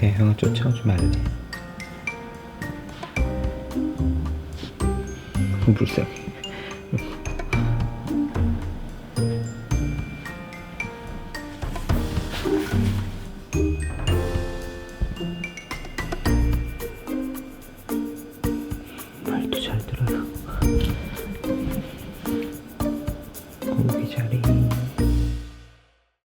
그냥 형을 쫓아오지 음. 말래. 음, 불쌍해. 말도 잘 들어요. 고기 자리